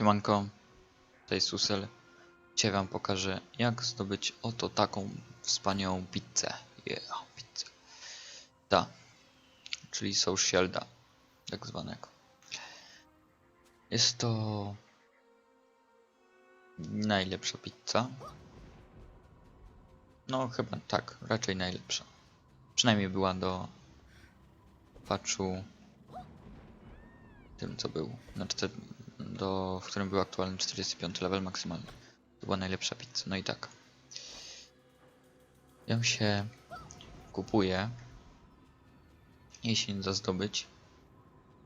Siemanko, tutaj Susel. Dzisiaj wam pokażę jak zdobyć oto taką wspaniałą pizzę. Yeah, pizzę. Ta, czyli Soul Shielda, tak zwanego. Jest to najlepsza pizza. No chyba tak, raczej najlepsza. Przynajmniej była do patchu tym co był, na czter- do, w którym był aktualny 45 level maksymalny. To była najlepsza pizza, no i tak. Ją się kupuje, jeśli nie da zdobyć.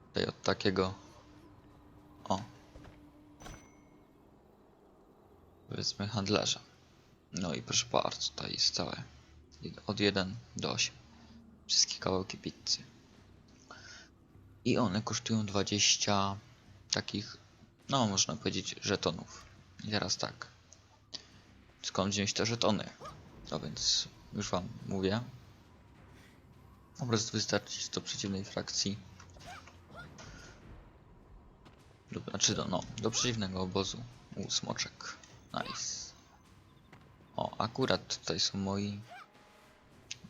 Tutaj od takiego, o, powiedzmy handlarza. No i proszę bardzo, tutaj jest całe, od 1 do 8. Wszystkie kawałki pizzy. I one kosztują 20 takich, no można powiedzieć, żetonów. I teraz tak. Skąd wziąć te żetony? No więc już wam mówię. Po prostu wystarczyć do przeciwnej frakcji. Znaczy do, no, do przeciwnego obozu. U, smoczek. Nice. O, akurat tutaj są moi.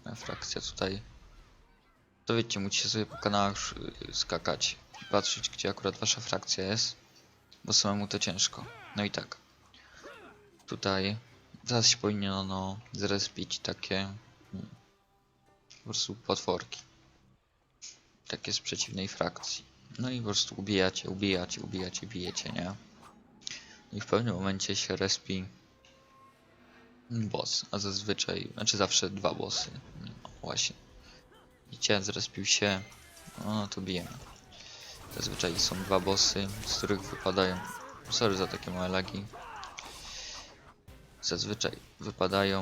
Moja frakcja tutaj to wiecie, musicie sobie po kanałach sz- skakać i patrzeć, gdzie akurat wasza frakcja jest, bo samemu to ciężko. No i tak. Tutaj zaraz się powinno zrespić takie hmm, po prostu potworki. Takie z przeciwnej frakcji. No i po prostu ubijacie, ubijacie, ubijacie, bijecie, nie? I w pewnym momencie się respi boss, a zazwyczaj, znaczy zawsze dwa bossy. No, właśnie. Widzicie, zrespił się. No to bijemy. Zazwyczaj są dwa bossy, z których wypadają. Sorry za takie małe lagi. Zazwyczaj wypadają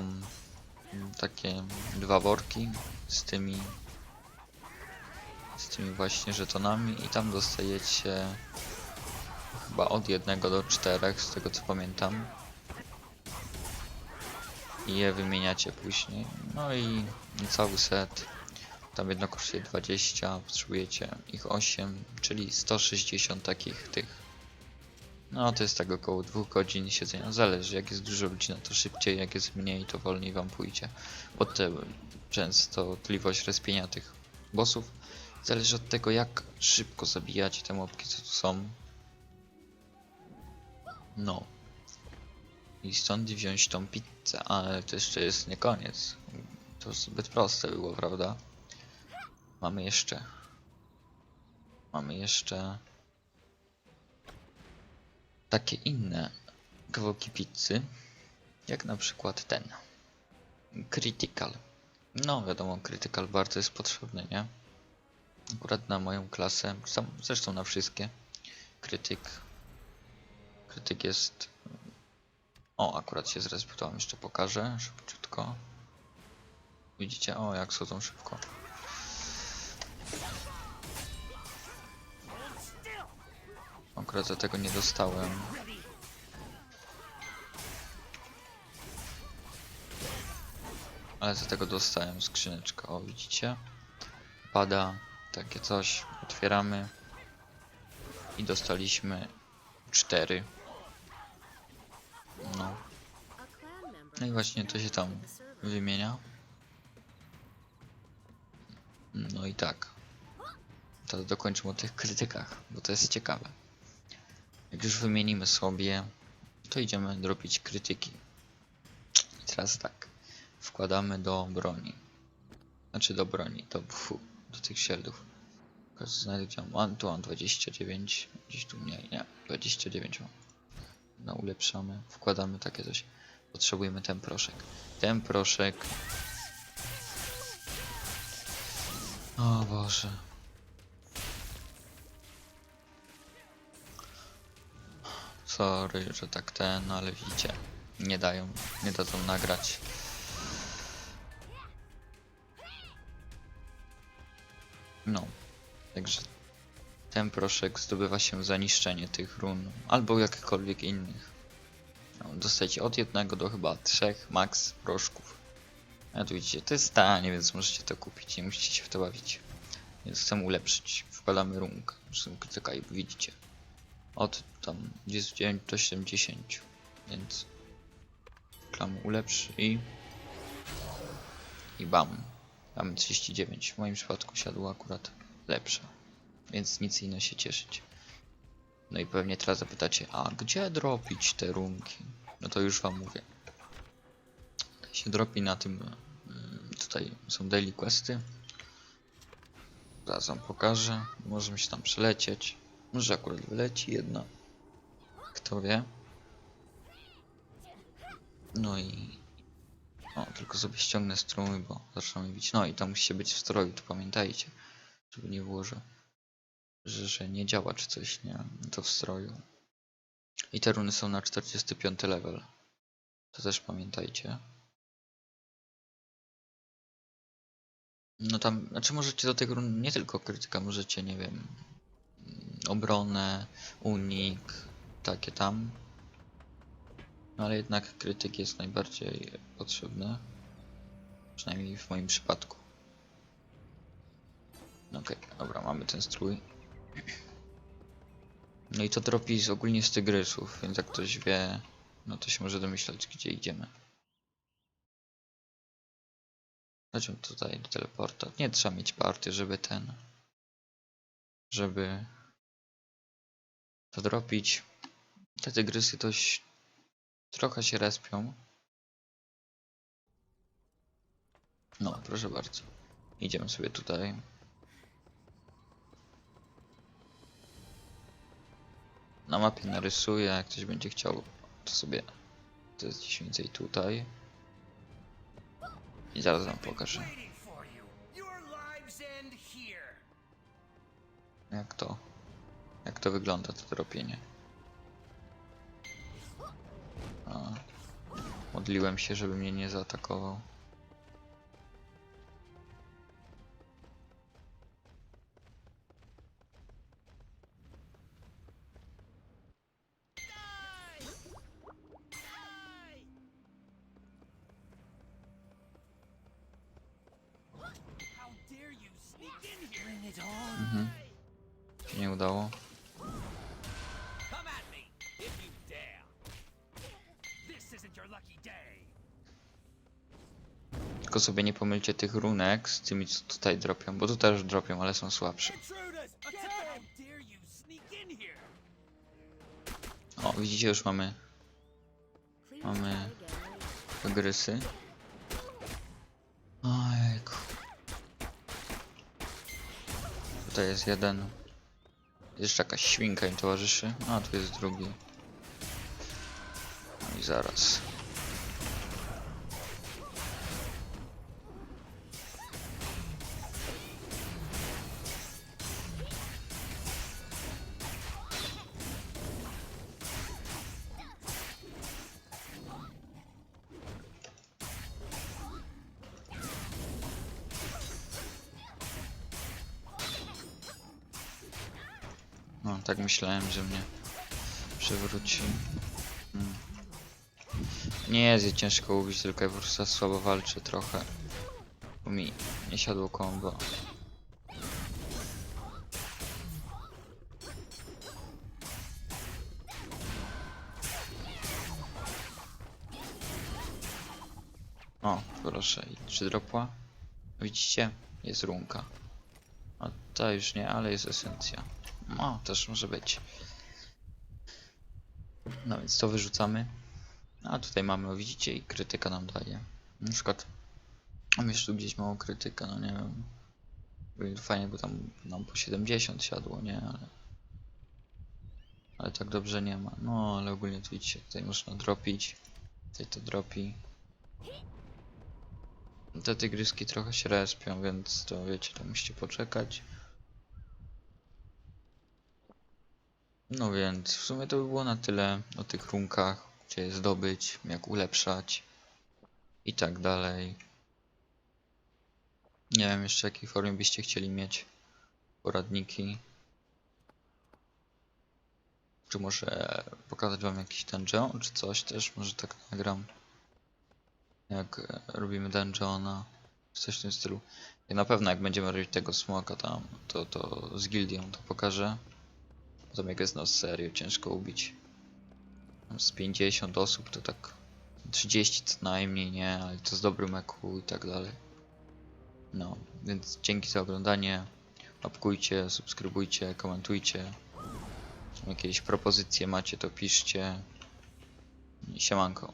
mm, takie dwa worki z tymi z tymi właśnie żetonami i tam dostajecie chyba od jednego do czterech z tego co pamiętam i je wymieniacie później no i cały set tam jedno kosztuje 20, potrzebujecie ich 8, czyli 160 takich tych. No to jest tak około 2 godzin siedzenia. Zależy, jak jest dużo ludzi, no to szybciej, jak jest mniej, to wolniej wam pójdzie. Bo te częstotliwość respienia tych bossów zależy od tego, jak szybko zabijacie te mobki, co tu są. No. I stąd wziąć tą pizzę, ale to jeszcze jest nie koniec. To zbyt proste było, prawda? Mamy jeszcze. Mamy jeszcze. Takie inne kawałki pizzy. Jak na przykład ten. Critical. No wiadomo, Critical bardzo jest potrzebny, nie? Akurat na moją klasę, sam, zresztą na wszystkie. Krytyk. Krytyk jest. O, akurat się zrespektowałem, jeszcze pokażę szybciutko. Widzicie, o jak schodzą szybko. Akurat za tego nie dostałem. Ale za tego dostałem skrzyneczkę. O, widzicie? Pada takie coś. Otwieramy. I dostaliśmy cztery. No. No i właśnie to się tam wymienia. No i tak. Teraz dokończymy o tych krytykach, bo to jest ciekawe. Jak już wymienimy sobie, to idziemy zrobić krytyki. I teraz tak. Wkładamy do broni. Znaczy do broni, do, fu, do tych. Tylko Znajdę gdzie mam. Tu mam 29. Gdzieś tu mniej, nie. 29 mam. No ulepszamy. Wkładamy takie coś. Potrzebujemy ten proszek. Ten proszek. O Boże. Sorry, że tak ten, ale widzicie, nie dają, nie dadzą nagrać. No, także ten proszek zdobywa się za niszczenie tych run, albo jakichkolwiek innych. No, dostajecie od jednego do chyba trzech max proszków. A tu widzicie, to jest tanie, więc możecie to kupić, nie musicie się w to bawić. Więc chcemy ulepszyć. Wkładamy rung, czekaj, widzicie. od tam 29 do 70, więc klam ulepszy i i bam. Mamy 39. W moim przypadku siadło akurat lepsze, więc nic innego się cieszyć. No i pewnie teraz zapytacie, a gdzie dropić te runki? No to już wam mówię. Się dropi na tym, mm, tutaj są daily questy. Zaraz wam pokażę. Możemy się tam przelecieć. Może akurat wyleci jedna. Kto wie. No i... O, tylko sobie ściągnę strumy, bo zaczną mi bić. No i to musicie być w stroju, to pamiętajcie. Żeby nie było, że, że, że nie działa czy coś, nie? To w stroju. I te runy są na 45 level. To też pamiętajcie. No tam, znaczy możecie do run nie tylko krytyka, możecie, nie wiem, obronę, unik, takie tam. No ale jednak krytyk jest najbardziej potrzebny. Przynajmniej w moim przypadku. No Okej, dobra, mamy ten strój. No i to dropi z ogólnie z tygrysów, więc jak ktoś wie, no to się może domyślać, gdzie idziemy. Chodźmy tutaj do teleporta. Nie trzeba mieć party, żeby ten... Żeby... To dropić. Te tygrysy dość... Trochę się respią. No, proszę bardzo. Idziemy sobie tutaj. Na mapie narysuję, jak ktoś będzie chciał, to sobie... To jest gdzieś więcej tutaj. I zaraz wam pokażę. Jak to? Jak to wygląda to dropienie? A, modliłem się, żeby mnie nie zaatakował. Mhm. Nie udało. Tylko sobie nie pomylcie tych runek z tymi, co tutaj dropią, bo tu też dropią, ale są słabsze. O, widzicie, już mamy Mamy tygrysy. Ojku. Tutaj jest jeden. Jeszcze jakaś świnka im towarzyszy. A, tu jest drugi. No i zaraz. No, tak myślałem, że mnie przywróci. Mm. Nie jest jej ciężko ubić, tylko ja po prostu słabo walczę trochę. Bo mi nie siadło combo. O, proszę, czy dropła? Widzicie? Jest runka. A ta już nie, ale jest esencja. No, też może być. No więc to wyrzucamy. A tutaj mamy, o, widzicie, i krytyka nam daje. Na przykład, jeszcze tu gdzieś mało krytyka, no nie wiem. Fajnie, bo tam nam po 70 siadło, nie? Ale, ale tak dobrze nie ma. No, ale ogólnie tu widzicie, tutaj można dropić. Tutaj to dropi. Te tygryski trochę się respią, więc to wiecie, to musicie poczekać. No więc w sumie to by było na tyle o tych runkach, gdzie je zdobyć, jak ulepszać i tak dalej. Nie wiem jeszcze jakiej formie byście chcieli mieć poradniki. Czy może pokazać wam jakiś dungeon, czy coś też, może tak nagram. Jak robimy dungeona, czy coś w tym stylu. I na pewno jak będziemy robić tego smoka tam, to, to z gildią to pokażę. Zamek jest no serio ciężko ubić. Tam Z 50 osób to tak 30 co najmniej, nie? Ale to z dobrym eku i tak dalej. No, więc dzięki za oglądanie. Łapkujcie, subskrybujcie, komentujcie. Jakieś propozycje macie, to piszcie. Siemanko.